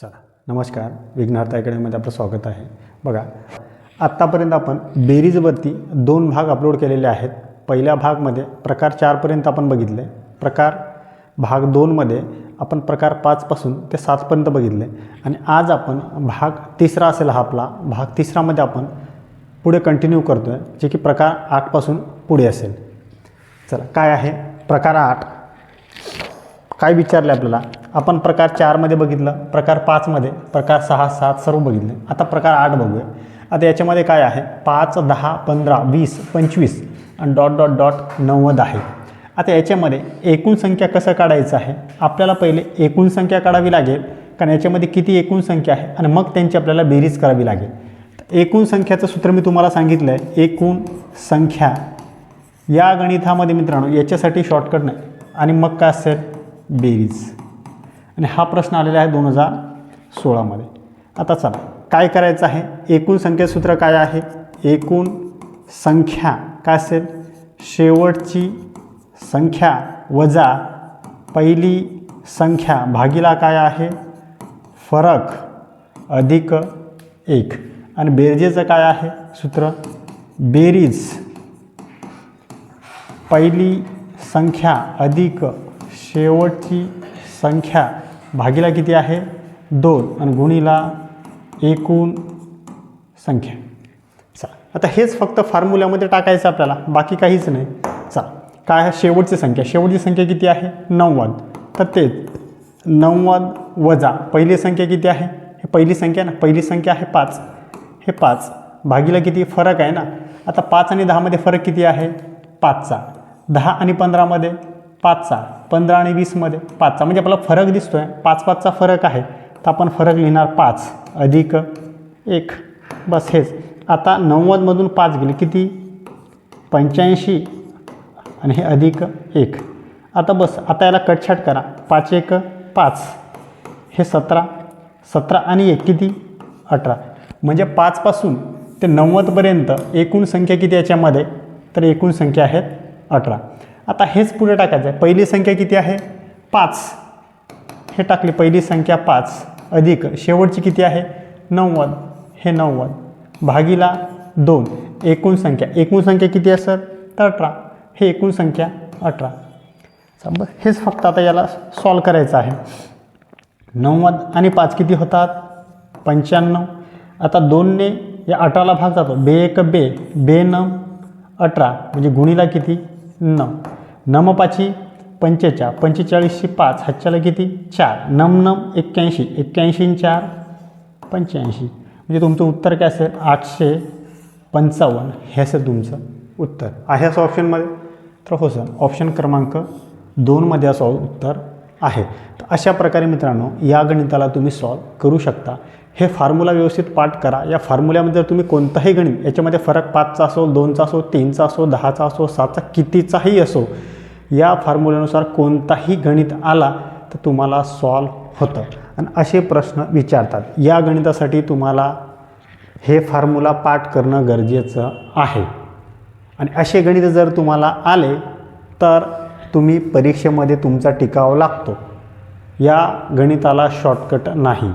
चला नमस्कार. विघ्नार्थ अकॅडमीमध्ये आपलं स्वागत आहे. बघा आत्तापर्यंत आपण बेरीजवरती दोन भाग अपलोड केलेले आहेत. पहिल्या भागमध्ये प्रकार चारपर्यंत आपण बघितले. प्रकार भाग दोनमध्ये आपण प्रकार पाचपासून ते सातपर्यंत बघितले. आणि आज आपण भाग तिसरा असेल हा आपला भाग तिसरामध्ये आपण पुढे कंटिन्यू करतो आहे जे की प्रकार आठपासून पुढे असेल. चला काय आहे? प्रकार आठ. काय विचारले आपल्याला? आपण प्रकार चारमध्ये बघितलं प्रकार पाचमध्ये प्रकार सहा सात सर्व बघितले. आता प्रकार आठ बघूया. आता याच्यामध्ये काय आहे? पाच दहा पंधरा वीस पंचवीस आणि डॉट डॉट डॉट नव्वद आहे. आता याच्यामध्ये एकूण संख्या कसं काढायचं आहे? आपल्याला पहिले एकूण संख्या काढावी लागेल कारण याच्यामध्ये किती एकूण संख्या आहे आणि मग त्यांची आपल्याला बेरीज करावी लागेल. एकूण संख्याचं सूत्र मी तुम्हाला सांगितलं आहे एकूण संख्या. या गणितामध्ये मित्रांनो याच्यासाठी शॉर्टकट नाही. आणि मग काय असेल? बेरीज. आणि हा प्रश्न आलेला आहे दोन हजार सोळामध्ये आता चला काय करायचं आहे? एकूण संख्यासूत्र काय आहे? एकूण संख्या काय असेल? शेवटची संख्या वजा पहिली संख्या भागीला काय आहे? फरक अधिक एक. आणि बेरजेचं काय आहे सूत्र? बेरीज. पहिली संख्या अधिक शेवटची संख्या भागीला किती आहे? दोन. आणि गुणीला एकूण संख्या. चला. आता हेच फक्त फॉर्म्युल्यामध्ये टाकायचं आपल्याला. बाकी काहीच नाही. चला. काय आहे? शेवटची संख्या. शेवटची संख्या किती आहे? नव्वद तर तेच. नव्वद वजा. पहिली संख्या किती आहे? हे पहिली संख्या ना. पहिली संख्या आहे पाच. हे पाच. भागीला किती? फरक आहे ना. आता पाच आणि दहामध्ये फरक किती आहे? पाचचा. दहा आणि पंधरामध्ये पाचचा पंधरा आणि वीसमध्ये पाचचा. म्हणजे आपला फरक दिसतो आहे पाच पाचचा फरक आहे. तर आपण फरक लिहिणार पाच. अधिक एक. बस हेच. आता नव्वदमधून पाच गेले. किती? पंच्याऐंशी. आणि हे अधिक एक. आता बस आता याला कटछाट करा. पाच एक पाच. हे सतरा. सतरा आणि एक. किती? अठरा. म्हणजे पाचपासून ते नव्वदपर्यंत एकूण संख्या किती याच्यामध्ये? तर एकूण संख्या आहेत अठरा. आता हेच पुढे टाकायचं आहे. पहिली संख्या किती आहे? पाच. हे टाकली पहिली संख्या पाच. अधिक. शेवटची किती आहे? नव्वद. हे नव्वद. भागीला दोन. एकूण संख्या. एकूण संख्या किती असेल तर अठरा. हे एकूण संख्या अठरा. बरं हेच फक्त आता याला सॉल्व करायचं आहे. नव्वद आणि पाच किती होतात? पंच्याण्णव. आता दोनने या अठराला भाग जातो. बे एक बे. बे नम अठरा. म्हणजे गुणीला किती? नऊ. नमपाची पंचेचाळ पंचेचाळीसशे पाच हातच्याला किती? चार. नम नम एक्क्याऐंशी. एक्क्याऐंशी चार पंच्याऐंशी म्हणजे तुमचं उत्तर काय असेल? आठशे पंचावन्न. हे असेल तुमचं उत्तर. आहे असं ऑप्शनमध्ये तर हो सर ऑप्शन क्रमांक दोनमध्ये असं उत्तर आहे. तर अशा प्रकारे मित्रांनो या गणिताला तुम्ही सॉल्व करू शकता. हे फॉर्म्युला व्यवस्थित पाठ करा. या फॉर्म्युल्यामध्ये जर तुम्ही कोणताही गणित याच्यामध्ये फरक पाचचा असो दोनचा असो तीनचा असो दहाचा असो सातचा कितीचाही असो या फॉर्म्युल्यानुसार कोणताही गणित आला तर तुम्हाला सॉल्व होतं. आणि असे प्रश्न विचारतात. या गणितासाठी तुम्हाला हे फॉर्म्युला पाठ करणं गरजेचं आहे. आणि असे गणित जर तुम्हाला आले तर तुम्ही परीक्षेमध्ये तुमचा टिकाव लागतो. या गणिताला शॉर्टकट नाही.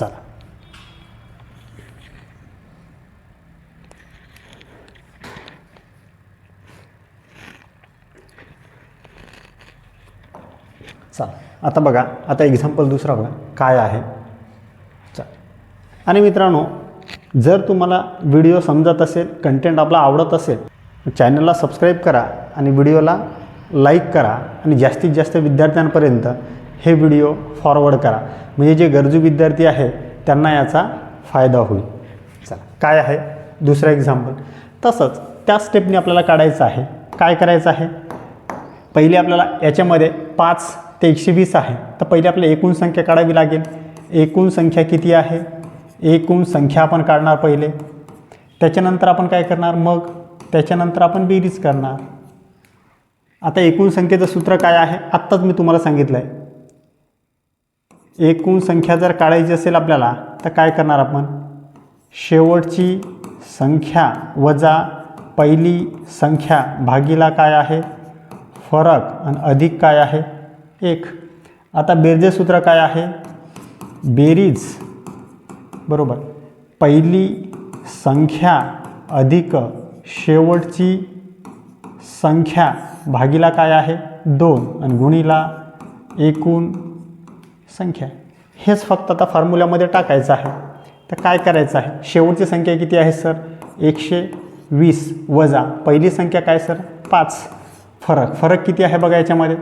चला. चाल. आता बघा आता एक्झाम्पल दुसरा बघा काय आहे? चाल. आणि मित्रांनो जर तुम्हाला व्हिडिओ समजत असेल कंटेंट आपला आवडत असेल चॅनलला सबस्क्राईब करा आणि व्हिडिओला लाईक करा आणि जास्तीत जास्त विद्यार्थ्यांपर्यंत हे व्हिडिओ फॉरवर्ड करा. म्हणजे जे गरजू विद्यार्थी आहेत त्यांना याचा फायदा होईल. चला. काय आहे? दुसरं एक्झाम्पल तसंच त्या स्टेपने आपल्याला काढायचं आहे. काय करायचं आहे? पहिले आपल्याला याच्यामध्ये पाच ते एकशे वीस आहे. तर पहिले आपल्याला एकूण संख्या काढावी लागेल. एकूण संख्या किती आहे? एकूण संख्या आपण काढणार पहिले. त्याच्यानंतर आपण काय करणार? मग त्याच्यानंतर आपण बेरीज करणार. आता एकूण संख्येचं सूत्र काय आहे? आत्ताच मी तुम्हाला सांगितलं आहे एकूण संख्या जर काढायची असेल आपल्याला तर काय करणार आपण? शेवटची संख्या वजा पहिली संख्या भागीला काय आहे? फरक आणि अधिक काय आहे? एक. आता बेरजे सूत्र काय आहे? बेरीज. बरोबर. पहिली संख्या अधिक शेवटची संख्या भागीला काय आहे? दोन. आणि गुणीला एकूण संख्या. हेच फक्त आता फॉर्म्युल्यामध्ये टाकायचं आहे. तर काय करायचं आहे? शेवटची संख्या किती आहे सर? एकशे वीस वजा. पहिली संख्या काय सर? पाच. फरक. फरक किती आहे बघा याच्यामध्ये?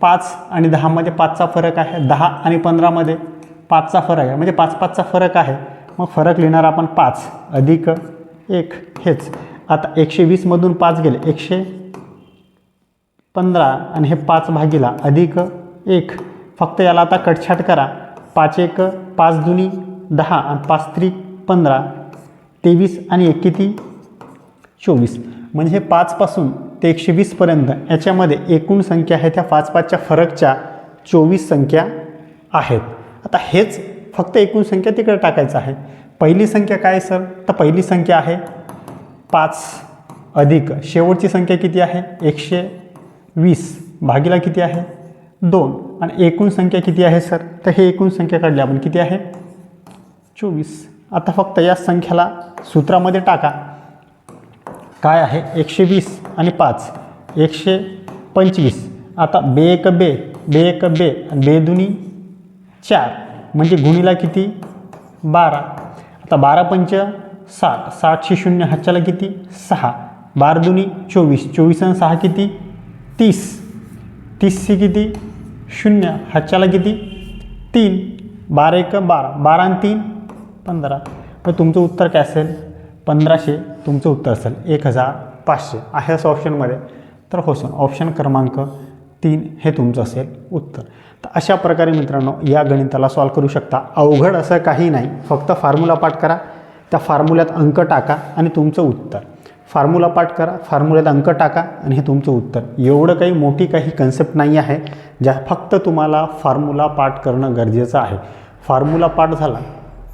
पाच आणि दहामध्ये पाचचा फरक आहे. दहा आणि पंधरामध्ये पाचचा फरक आहे. म्हणजे पाच पाचचा फरक आहे. मग फरक लिहिणार आपण पाच. अधिक एक. हेच. आता एकशे वीसमधून पाच गेले. एकशे पंधरा आणि हे पाच भागीला अधिक एक. फक्त याला आता कटछाट करा. पाच एक पाच दुनी दहा आणि पाच त्रिक पंधरा. तेवीस आणि एक किती? चोवीस. म्हणजे हे पाचपासून ते एकशे वीसपर्यंत याच्यामध्ये एकूण संख्या आहे त्या पाच पाचच्या फरकच्या चोवीस संख्या आहेत. आता हेच फक्त एकूण संख्या तिकडे टाकायचं आहे. पहिली संख्या काय आहे सर? तर पहिली संख्या आहे पाच अधिक. शेवटची संख्या किती आहे? एकशे वीस. भागीला किती आहे? दोन. आणि एकूण संख्या किती आहे सर? तर हे एकूण संख्या काढली आपण. किती आहे? चोवीस. आता फक्त या संख्याला सूत्रामध्ये टाका. काय आहे? एकशे वीस. आणि पाच. एकशे पंचवीस. आता बे एक बे बे एक बे आणि बे दुनी चार. म्हणजे गुणीला किती? बारा. आता बारा पंच साठ साठशे शून्य हातच्याला किती? सहा. बार दुनी चोवीस. चोवीस आणि सहा किती? तीस. तीसशे किती? शून्य हातच्याला किती? तीन. बारा एक बारा. बारा आणि तीन पंधरा. तर तुमचं उत्तर काय असेल? पंधराशे. तुमचं उत्तर असेल. एक हजार. पाचशे आहे असं ऑप्शनमध्ये तर हो सर ऑप्शन क्रमांक तीन हे तुमचं असेल उत्तर. तर अशा प्रकारे मित्रांनो या गणिताला सॉल्व करू शकता. अवघड असं काही नाही. फक्त फॉर्म्युला पाठ करा. त्या फॉर्म्युल्यात अंक टाका आणि तुमचं उत्तर. फॉर्म्युला पाठ करा फॉर्म्युल्यात अंक टाका आणि हे तुमचं उत्तर. एवढं काही मोठी काही कन्सेप्ट नाही आहे ज्या फक्त तुम्हाला फॉर्म्युला पाठ करणं गरजेचं आहे. फॉर्म्युला पाठ झाला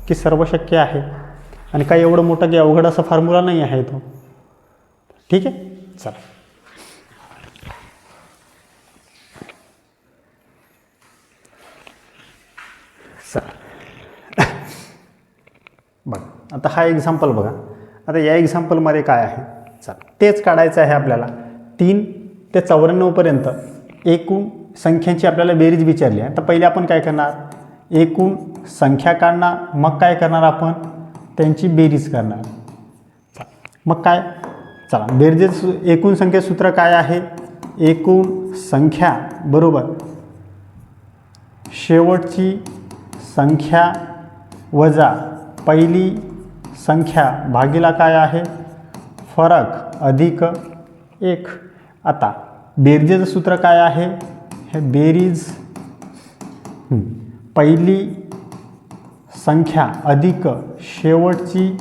की सर्व शक्य आहे. आणि काही एवढं मोठं की अवघड असा फॉर्म्युला नाही आहे तो. ठीक आहे? चला. चला. बघा आता हा एक्झाम्पल बघा. आता या एक्झाम्पलमध्ये काय आहे? चला. तेच काढायचं आहे आपल्याला. तीन ते चौऱ्याण्णवपर्यंत एकूण संख्यांची आपल्याला बेरीज विचारली आहे. तर पहिले आपण काय करणार? एकूण संख्या काढणार. मग काय करणार आपण? त्यांची बेरीज करणार. मग काय? चला बेरजे एकूण संख्या सूत्र काय आहे? एकूण संख्या बरोबर. शेवटची संख्या वजा पहिली संख्या भागीला काय आहे? फरक अधिक एक. आता बेरजेचं सूत्र काय आहे? हे बेरीज पहिली संख्या अधिक शेवटची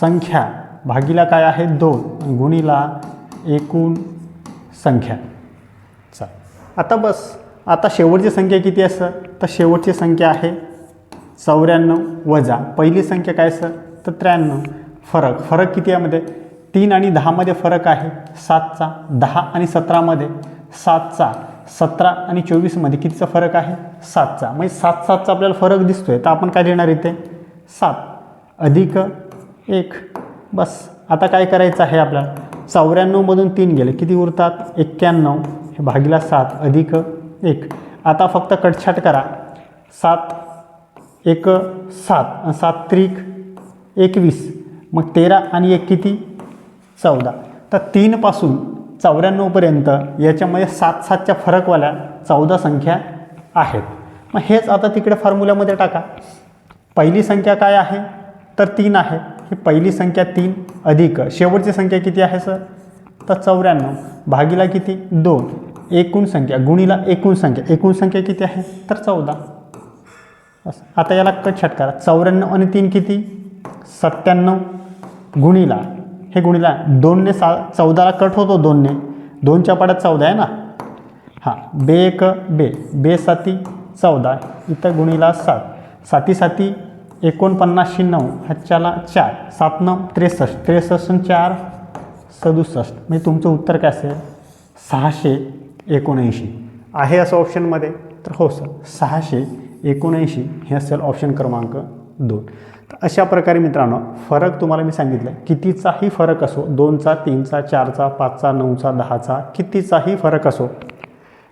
संख्या भागीला काय आहे? दोन. गुणीला एकूण संख्या. चा आता बस. आता शेवटची संख्या किती आहे सर? तर शेवटची संख्या आहे चौऱ्याण्णव वजा. पहिली संख्या काय सर? तर त्र्याण्णव. फरक. फरक किती यामध्ये तीन आणि दहामध्ये फरक आहे सातचा. दहा आणि सतरामध्ये सातचा. सतरा आणि चोवीसमध्ये कितीचा फरक आहे? सातचा. म्हणजे सात सातचा आपल्याला फरक दिसतोय. तर आपण काय लिहिणार इथे? सात. अधिक एक. बस. आता काय करायचं आहे आपल्याला? चौऱ्याण्णवमधून तीन गेले. किती उरतात? एक्क्याण्णव. हे भागीला सात. अधिक एक. आता फक्त कटछाट करा. सात एक सात. आणि सात त्रिक एकवीस. मग तेरा आणि एक किती? चौदा. तर तीनपासून चौऱ्याण्णवपर्यंत याच्यामध्ये सात सातच्या फरकवाल्या चौदा संख्या आहेत. मग हेच आता तिकडे फॉर्म्युल्यामध्ये टाका. पहिली संख्या काय आहे? तर तीन आहे. ही पहिली संख्या तीन अधिक. शेवटची संख्या किती आहे सर? तर चौऱ्याण्णव. भागीला किती? दोन. एकूण संख्या. गुणीला एकूण संख्या. एकूण संख्या किती आहे? तर चौदा. असं. आता याला कट छट करा? चौऱ्याण्णव आणि तीन किती? सत्त्याण्णव. गुणीला. हे गुणीला दोनने सा चौदाला कट होतो दोनने. दोनच्या पाड्यात चौदा आहे ना? हां. बे एक बे. बे साती चौदा. इथं गुणीला सात. साती साती एकोणपन्नासशे नऊ ह्याच्याला चार सात नऊ त्रेसष्ट त्रेसष्ट चार सदुसष्ट. म्हणजे तुमचं उत्तर काय असेल? सहाशे एकोणऐंशी. आहे असं ऑप्शनमध्ये तर हो सर सहाशे एकोणऐंशी हे असेल ऑप्शन क्रमांक दोन. तर अशा प्रकारे मित्रांनो फरक तुम्हाला मी सांगितलं कितीचाही फरक असो दोनचा तीनचा चारचा पाचचा नऊचा दहाचा कितीचाही फरक असो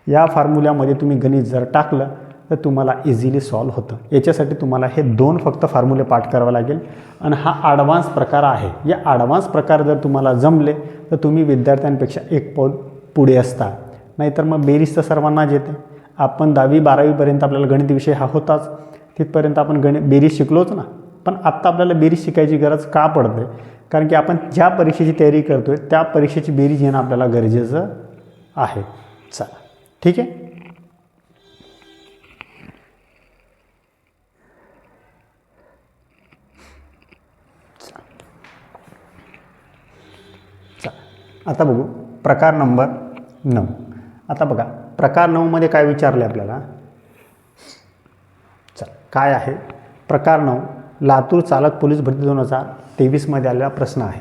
या फॉर्म्युल्यामध्ये तुम्ही गणित जर टाकलं तर तुम्हाला इझिली सॉल्व होतं. याच्यासाठी तुम्हाला हे दोन फक्त फॉर्म्युले पाठ करावं लागेल. आणि हा ॲडव्हान्स प्रकार आहे. या ॲडव्हान्स प्रकार जर तुम्हाला जमले तर तुम्ही विद्यार्थ्यांपेक्षा एक पाऊल पुढे असता. नाहीतर मग बेरीज तर सर्वांनाच येते. आपण दहावी बारावीपर्यंत आपल्याला गणित विषय हा होताच. तिथपर्यंत आपण गणित बेरीज शिकलोच ना. पण आत्ता आपल्याला बेरीज शिकायची गरज का पडते? कारण की आपण ज्या परीक्षेची तयारी करतो आहे त्या परीक्षेची बेरीज येणं आपल्याला गरजेचं आहे. चला. ठीक आहे चला आता बघू प्रकार नंबर नऊ. आता बघा प्रकार नऊमध्ये काय विचारले आपल्याला? चल काय आहे? प्रकार नऊ लातूर चालक पोलीस भरती दोन हजार तेवीसमध्ये आलेला प्रश्न आहे.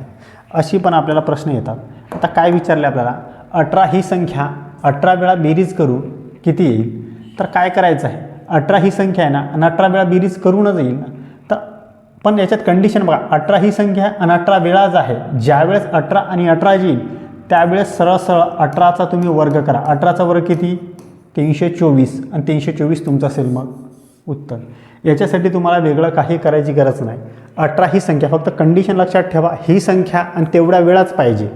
अशी पण आपल्याला प्रश्न येतात. आता काय विचारले आपल्याला? अठरा ही संख्या अठरा वेळा बेरीज करू किती येईल? तर काय करायचं आहे? अठरा ही संख्या आहे ना आणि अठरा वेळा बेरीज करूनच येईल ना. पण याच्यात कंडिशन बघा अठरा ही संख्या आणि अठरा वेळाच आहे. ज्यावेळेस अठरा आणि अठरा येईल त्यावेळेस सरळ सरळ अठराचा तुम्ही वर्ग करा. अठराचा वर्ग किती? तीनशे चोवीस. आणि तीनशे चोवीस तुमचं असेल मग उत्तर. याच्यासाठी तुम्हाला वेगळं काही करायची गरज नाही. अठरा ही संख्या फक्त कंडिशन लक्षात ठेवा. ही संख्या आणि तेवढ्या वेळाच पाहिजे.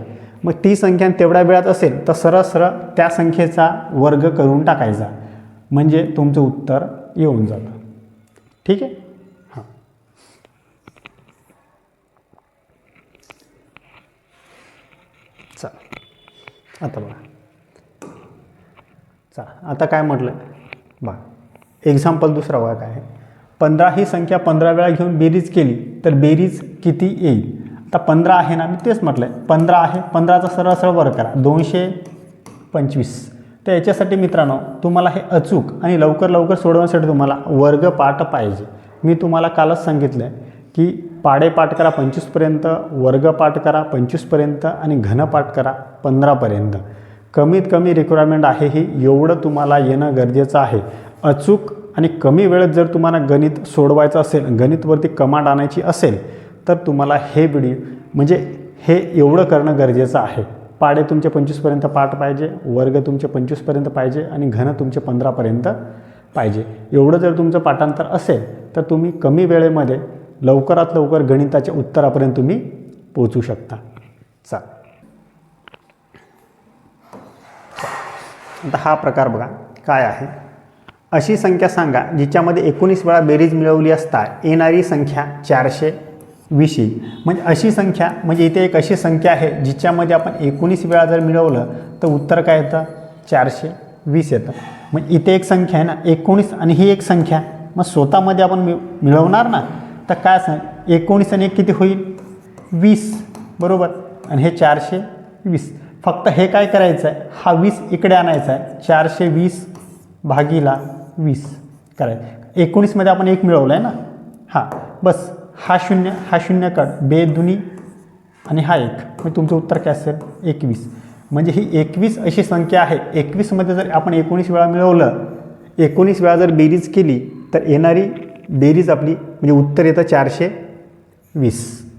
मग ती संख्या आणि तेवढ्या वेळात असेल तर सरळ सरळ त्या संख्येचा वर्ग करून टाकायचा. म्हणजे तुमचं उत्तर येऊन जातं. ठीक आहे हां चला आता बघा. चला आता काय म्हटलं बघा. एक्झाम्पल दुसरा बघा काय आहे. पंधरा ही संख्या पंधरा वेळा घेऊन बेरीज केली तर बेरीज किती येईल? आता पंधरा आहे ना मी तेच म्हटलं आहे पंधरा आहे पंधराचा सरळ सरळ वर्ग करा. दोनशे पंचवीस. तर याच्यासाठी मित्रांनो तुम्हाला हे अचूक आणि लवकर लवकर सोडवण्यासाठी तुम्हाला वर्ग पाठ पाहिजे. मी तुम्हाला कालच सांगितलं आहे की पाडे पाठ करा पंचवीसपर्यंत वर्ग पाठ करा पंचवीसपर्यंत आणि घन पाठ करा पंधरापर्यंत कमीत कमी रिक्वायरमेंट आहे ही एवढं तुम्हाला येणं गरजेचं आहे. अचूक आणि कमी वेळेत जर तुम्हाला गणित सोडवायचं असेल गणितवरती कमांड आणायची असेल तर तुम्हाला हे व्हिडिओ म्हणजे हे एवढं करणं गरजेचं आहे. पाडे तुमचे पंचवीसपर्यंत पाठ पाहिजे वर्ग तुमचे पंचवीसपर्यंत पाहिजे आणि घन तुमचे पंधरापर्यंत पाहिजे. एवढं जर तुमचं पाठांतर असेल तर तुम्ही कमी वेळेमध्ये लवकरात लवकर गणिताच्या उत्तरापर्यंत तुम्ही पोचू शकता. चाल. आता हा प्रकार बघा काय आहे? अशी संख्या सांगा जिच्यामध्ये एकोणीस वेळा बेरीज मिळवली असता येणारी संख्या चारशे विशी म्हणजे अशी संख्या म्हणजे इथे एक अशी संख्या आहे जिच्यामध्ये आपण एकोणीस वेळा जर मिळवलं तर उत्तर काय येतं? चारशे वीस येतं. म्हणजे इथे एक संख्या आहे ना एकोणीस आणि ही एक संख्या. मग स्वतःमध्ये आपण मिळवणार ना? तर काय सांग एकोणीस आणि एक किती होईल? वीस. बरोबर? आणि हे चारशे वीस. फक्त हे काय करायचं आहे? हा वीस इकडे आणायचा आहे. चारशे वीस भागीला वीस करायचं. एकोणीसमध्ये आपण एक मिळवलं आहे ना? हां. बस हा शून्य हा शून्य कट बेदुनी आणि हा एक. म्हणजे तुमचं उत्तर काय असेल? एकवीस. म्हणजे ही एकवीस अशी संख्या आहे. एकवीसमध्ये जर आपण एकोणीस वेळा मिळवलं एकोणीस वेळा जर बेरीज केली तर येणारी बेरीज आपली म्हणजे उत्तर येतं चारशे वीस.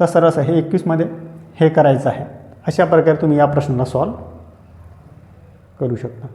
तर सरस हे एकवीसमध्ये हे करायचं आहे. अशा प्रकारे तुम्ही या प्रश्नाला सॉल्व करू शकता.